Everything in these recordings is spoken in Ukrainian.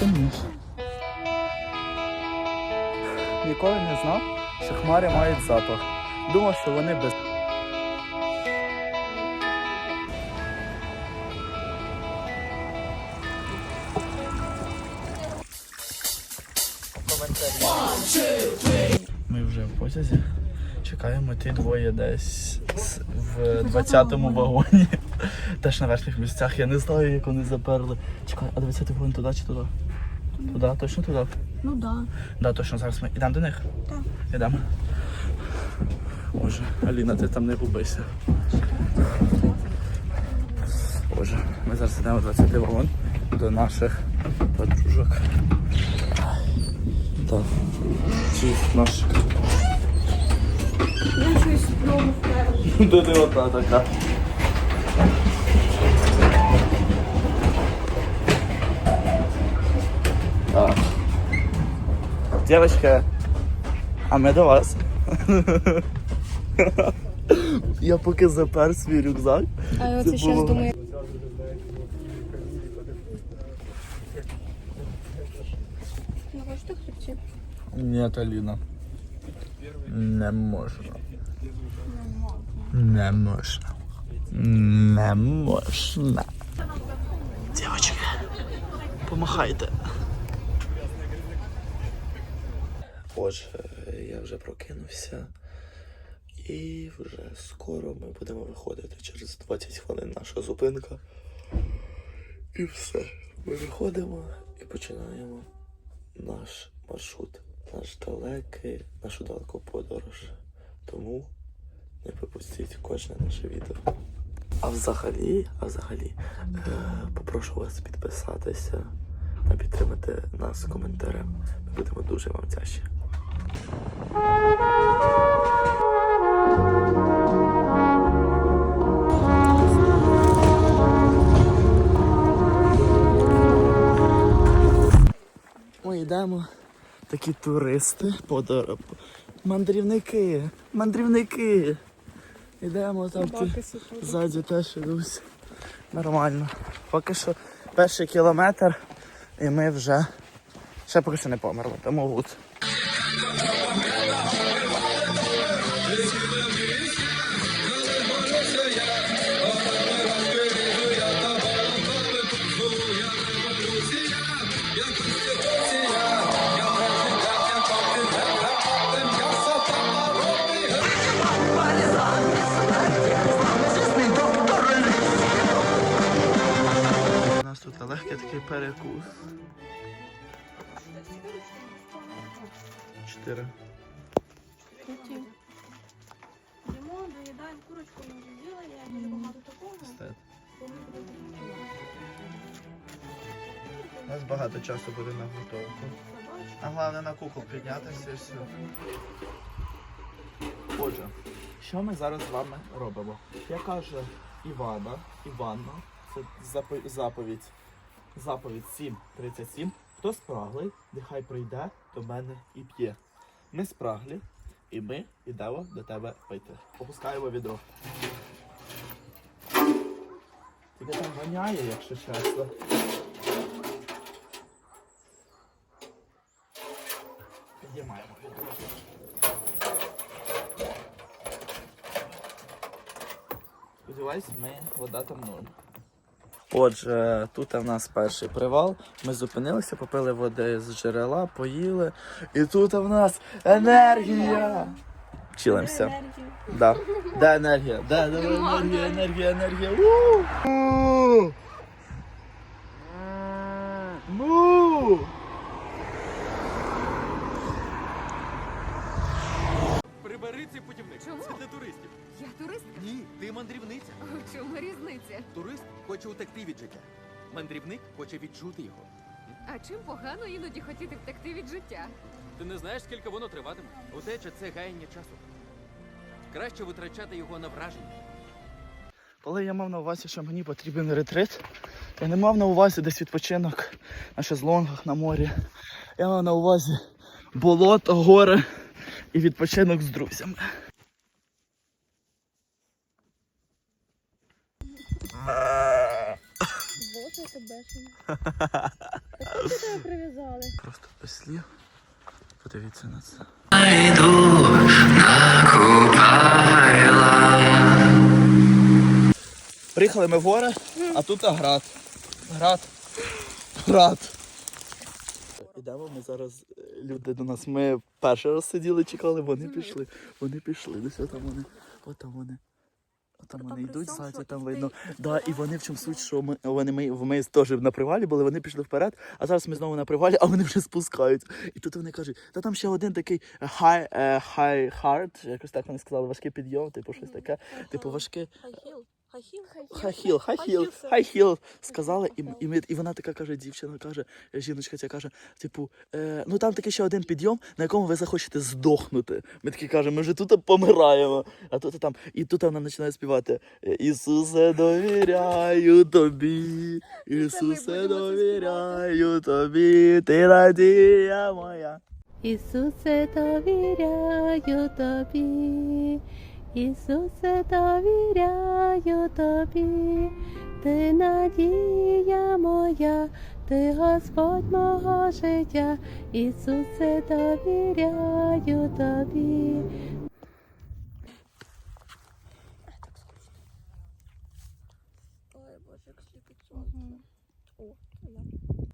темніше. Ніколи не знав, що хмари мають запах. Думав, що вони без. Ми вже в потязі. Чекаємо ті двоє десь в 20-му вагоні. Теж на верхніх місцях. Я не знаю, як вони заперли. Чекай, а 20-й вагон туди чи туди? Туди, точно туди? Ну да. Да, точно зараз ми йдемо до них? Так. Йдемо. Боже, Аліна, ти там не губися. Боже, ми зараз йдемо 20 вагон до наших подружок. Так. Ці наших. Я щось знову вперше. Де ота така? Так. Девочка, а ми до вас. Я поки запер свій рюкзак. А я Це оце зараз думаю. Хлібці. Ні, Аліна. Не можна. Не можна. Не можна. Дівчатки, помахайте. Отже, я вже прокинувся. І вже скоро ми будемо виходити через 20 хвилин наша зупинка. І все. Ми виходимо і починаємо наш маршрут, наш далекий, нашу далеку подорож. Тому не пропустіть кожне наше відео. А взагалі, а взагалі, е, попрошу вас підписатися та підтримати нас коментарем. Ми будемо дуже вам вдячні. Ми йдемо. Такі туристи, подор... мандрівники, мандрівники. Йдемо там ззаді теж ідуть. Нормально. Поки що перший кілометр і ми вже ще поки що не померли, тому гуд. У нас тут легкий такий перекус. Чотири. Йдемо, доїдаємо курочку, ми вже з'їли, я не багато такого. Стет. У нас багато часу буде на готовку. А головне на кукол піднятися і все. Отже, що ми зараз з вами робимо? Я каже Івана, Іванна, це заповідь, заповідь 7.37. Хто спраглий, нехай прийде до мене і п'є. Ми спраглі, і ми йдемо до тебе пити. Опускаємо відро. Тебе там воняє, якщо чесно. Підіймаємо. Сподіваюсь, ми вода там норм. Отже, тут в нас перший привал. Ми зупинилися, попили води з джерела, поїли. І тут в нас енергія. Чилимося. Да. Де енергія? Де, де енергія, енергія, енергія. У! Погано іноді хотіти втекти від життя? Ти не знаєш, скільки воно триватиме? Утеча це гаяння часу. Краще витрачати його на враження. Коли я мав на увазі, що мені потрібен ретрит, я не мав на увазі десь відпочинок на шезлонгах на морі. Я мав на увазі болото, гори і відпочинок з друзями. Боже, ти бешений. тебе прив'язали? Просто без слів. Подивіться на це. Приїхали ми в гори, а тут град. Град. Град. Ідемо ми зараз, е, люди до нас. Ми перший раз сиділи, чекали, вони пішли. Вони пішли. Десь там вони. От там вони. Там вони йдуть ззаді, там видно. Да, і вони в чому суть, що ми вони ми, ми теж на привалі були, вони пішли вперед, а зараз ми знову на привалі, а вони вже спускаються. І тут вони кажуть, та там ще один такий high, е, high heart, якось так вони сказали, важкий підйом, типу щось таке, типу важке. Heel, це- high heel, сказали, і, і, ми, і вона така каже, дівчина каже, жіночка ця каже, типу, е, ну там такий ще один підйом, на якому ви захочете здохнути. Ми такі кажемо, ми вже тут помираємо. А тут там, і тут вона починає співати Ісусе, довіряю тобі, Ісусе, будемо довіряю тобі, ти надія моя. Ісусе, довіряю тобі, Ісусе, довіряю тобі, ти надія моя, ти Господь мого життя, Ісусе, довіряю тобі. Ой, боже, як сліпить сонце. О, це я. Е,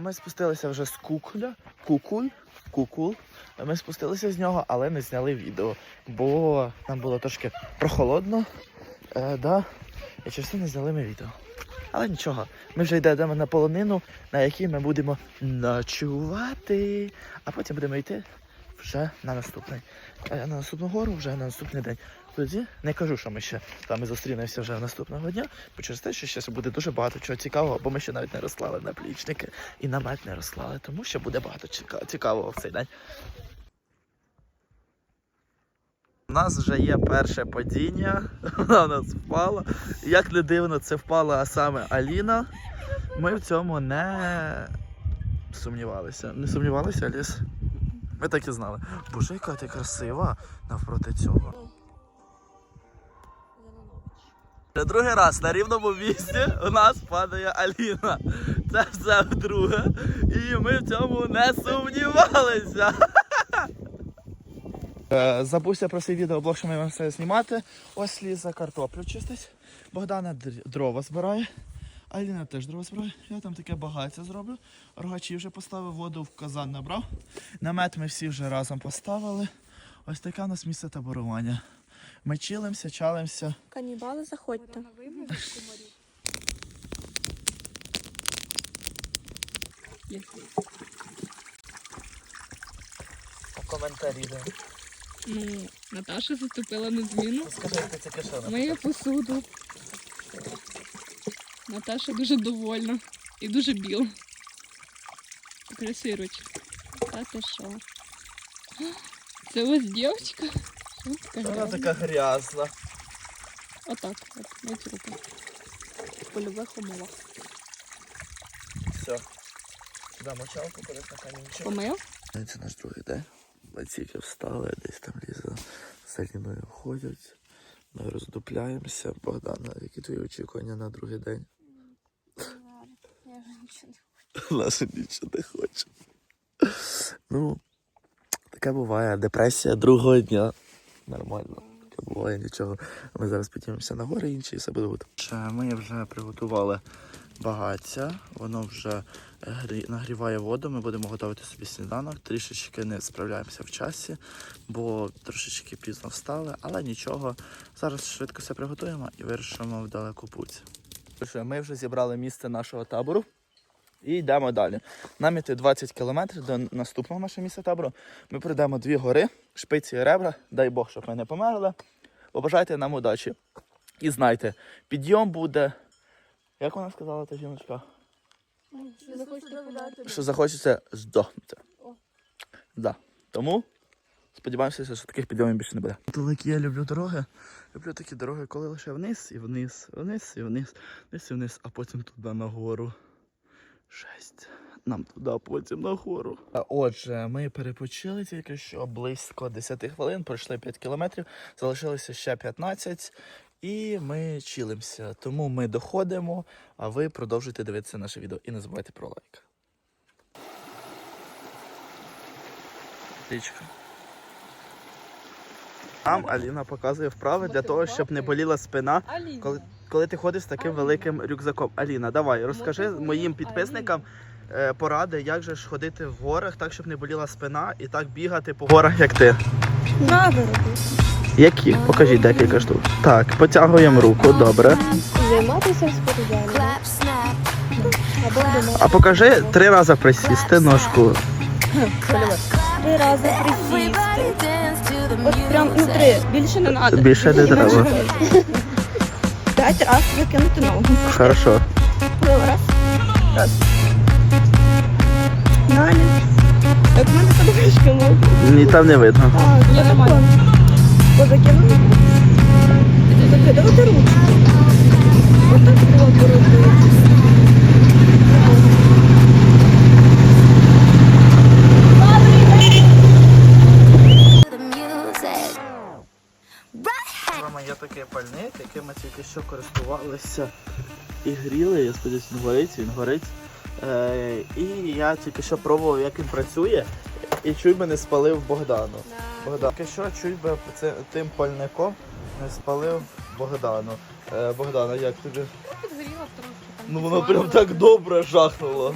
Ми спустилися вже з кукуля, кукуль, кукул. Е, Ми спустилися з нього, але не зняли відео, бо нам було трошки прохолодно. Е, да, і через не зняли ми відео. Але нічого, ми вже йдемо на полонину, на якій ми будемо ночувати, а потім будемо йти вже на наступний. е, На наступну гору, вже на наступний день. Тоді не кажу, що ми ще там і зустрінемося вже наступного дня, бо через те, що ще буде дуже багато чого цікавого, бо ми ще навіть не розклали наплічники і намет не розклали, тому що буде багато цікавого в цей день. У нас вже є перше падіння, вона у нас впала. Як не дивно, це впала саме Аліна. Ми в цьому не сумнівалися. Не сумнівалися, Аліс? Ми так і знали. Боже, яка ти красива навпроти цього. Другий раз на рівному місці у нас падає Аліна. Це все вдруге. І ми в цьому не сумнівалися. Е, Забувся про свій відеоблог, що ми вам все знімати. Ось Ліза картоплю чистить. Богдана дрова збирає. Аліна теж дрова збирає. Я там таке багаття зроблю. Рогачі вже поставив, воду в казан набрав. Намет ми всі вже разом поставили. Ось таке у нас місце таборування. Ми чилимося, чалимося. Канібали, заходьте. Коментарі. де. Ну, Наташа заступила на зміну. Скажи, як ти це кишена. Миє посуду. Наташа дуже довольна і дуже біла. Ручки. Та ти що? Це ось дівчинка. Вона грязна? така грязна. Отак, от, мить руки. В польових умовах. Все. Сюди мочалку, кудись на камінчик. Помив? Це наш другий день. Ми тільки встали, десь там Ліза з Аліною ходять. Ми роздупляємося. Богдана, які твої очікування на другий день? Я вже нічого не Наша нічого не хоче. Ну, таке буває. Депресія другого дня. Нормально. Таке буває нічого. Ми зараз піднімемося на гори інші і все буде гуд. Ми вже приготували багаття. Воно вже е, нагріває воду. Ми будемо готувати собі сніданок. Трішечки не справляємося в часі, бо трошечки пізно встали, але нічого. Зараз швидко все приготуємо і вирішимо в далеку путь. Ми вже зібрали місце нашого табору. І йдемо далі. Нам іти 20 кілометрів до наступного нашого місця табору. Ми пройдемо дві гори, шпиці і ребра. Дай Бог, щоб ми не померли. Побажайте нам удачі. І знайте, підйом буде. Як вона сказала та жіночка? Що захочеться здохнути. Да. Тому сподіваємося, що таких підйомів більше не буде. Далекі я люблю дороги. Люблю такі дороги, коли лише вниз і вниз, вниз і вниз, вниз і вниз, а потім туди нагору. Жесть. нам туди, потім на гору. Отже, ми перепочили тільки що близько 10 хвилин, пройшли 5 кілометрів, залишилося ще 15. І ми чилимося. Тому ми доходимо, а ви продовжуйте дивитися наше відео і не забувайте про лайк. Річка. Нам Аліна показує вправи для того, щоб не боліла спина, коли, коли ти ходиш з таким великим рюкзаком. Аліна, давай, розкажи моїм підписникам е, поради, як же ж ходити в горах, так, щоб не боліла спина, і так бігати по горах, як ти. Навироби. Які? Покажіть декілька штук. Так, потягуємо руку, добре. Займатися в спортзалі. Або вдома. А покажи три рази присісти ножку. Три рази присісти. От прям ну три. Більше не треба. Більше не треба. П'ять разів викинути ногу. Хорошо. Раз. Раз. Далі. Як в мене подивишки ногу. Ні, там не видно. А, я нормально. Позакинули. Закидувати ручку. Отак було робити. Користувалися і гріли. Я сподіваюся, він горить, він горить. Е, і я тільки що пробував, як він працює, і чуй би не спалив Богдану. Богдан. Тільки що чуй би це, тим пальником не спалив Богдану. Е, Богдана, як тобі? Підгоріла трошки там. Ну воно прям так добре жахнуло.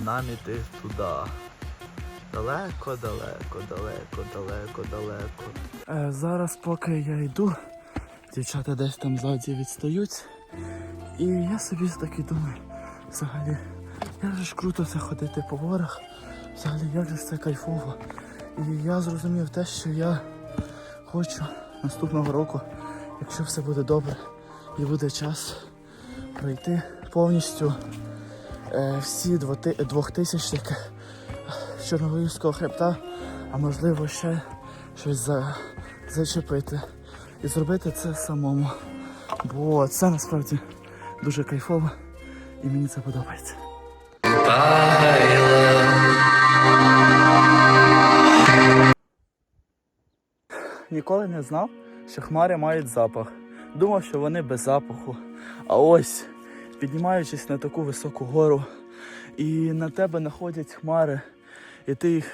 Нам іти туди. Далеко, далеко, далеко, далеко, далеко. Е, зараз, поки я йду, дівчата десь там ззаді відстають. І я собі таки думаю, взагалі, як же ж круто це ходити по горах. Взагалі, як же ж це кайфово. І я зрозумів те, що я хочу наступного року, якщо все буде добре і буде час пройти повністю е, всі двохтисячники Чорногорівського хребта, а можливо ще щось за, зачепити. І зробити це самому. Бо це насправді дуже кайфово і мені це подобається. Ніколи не знав, що хмари мають запах. Думав, що вони без запаху. А ось, піднімаючись на таку високу гору, і на тебе находять хмари, і ти їх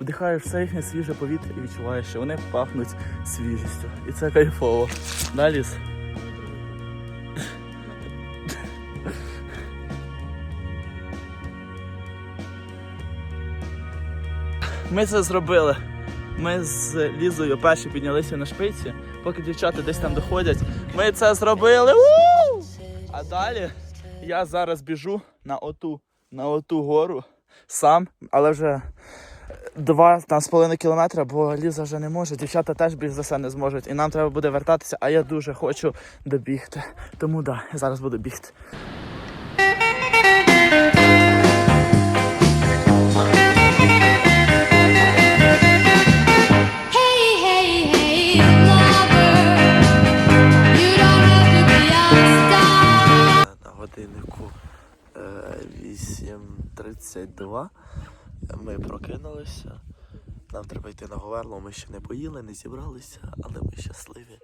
вдихаєш все їхнє свіже повітря і відчуваєш, що вони пахнуть свіжістю. І це кайфово. Далі. Ми це зробили. Ми з Лізою перші піднялися на шпиці, поки дівчата десь там доходять. Ми це зробили. У! А далі я зараз біжу на оту, на оту гору сам, але вже два там з половиною кілометра, бо Ліза вже не може. Дівчата теж більш за все не зможуть. І нам треба буде вертатися, а я дуже хочу добігти. Тому да, я зараз буду бігти. Годиннику 8.32 ми прокинулися. Нам треба йти на Говерло, ми ще не поїли, не зібралися, але ми щасливі.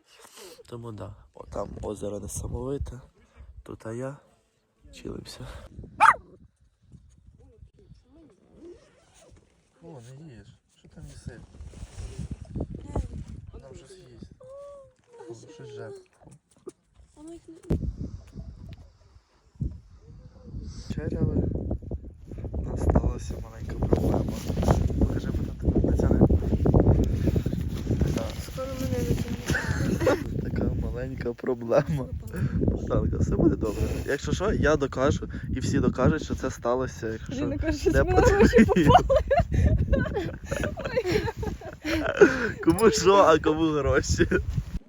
Тому да, О, там озеро несамовите, тут а я чилимося. О, не їж. Що там їси? Нам щось їсть. Щось жертв. Черяли. У нас сталася маленька проблема. Покажи потім. Така, Скоро мене витягнуть. така маленька проблема. Богданка, все буде добре. Якщо що, я докажу, і всі докажуть, що це сталося. Якщо що, Він каже, що з мене гроші потрібно. Кому що, а кому гроші.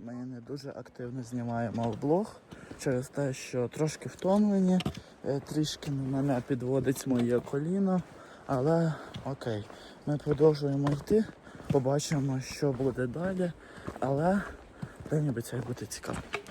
Ми не дуже активно знімаємо влог через те, що трошки втомлені, е, трішки мене підводить моє коліно, але окей, ми продовжуємо йти, побачимо, що буде далі, але день обіцяє бути цікавим.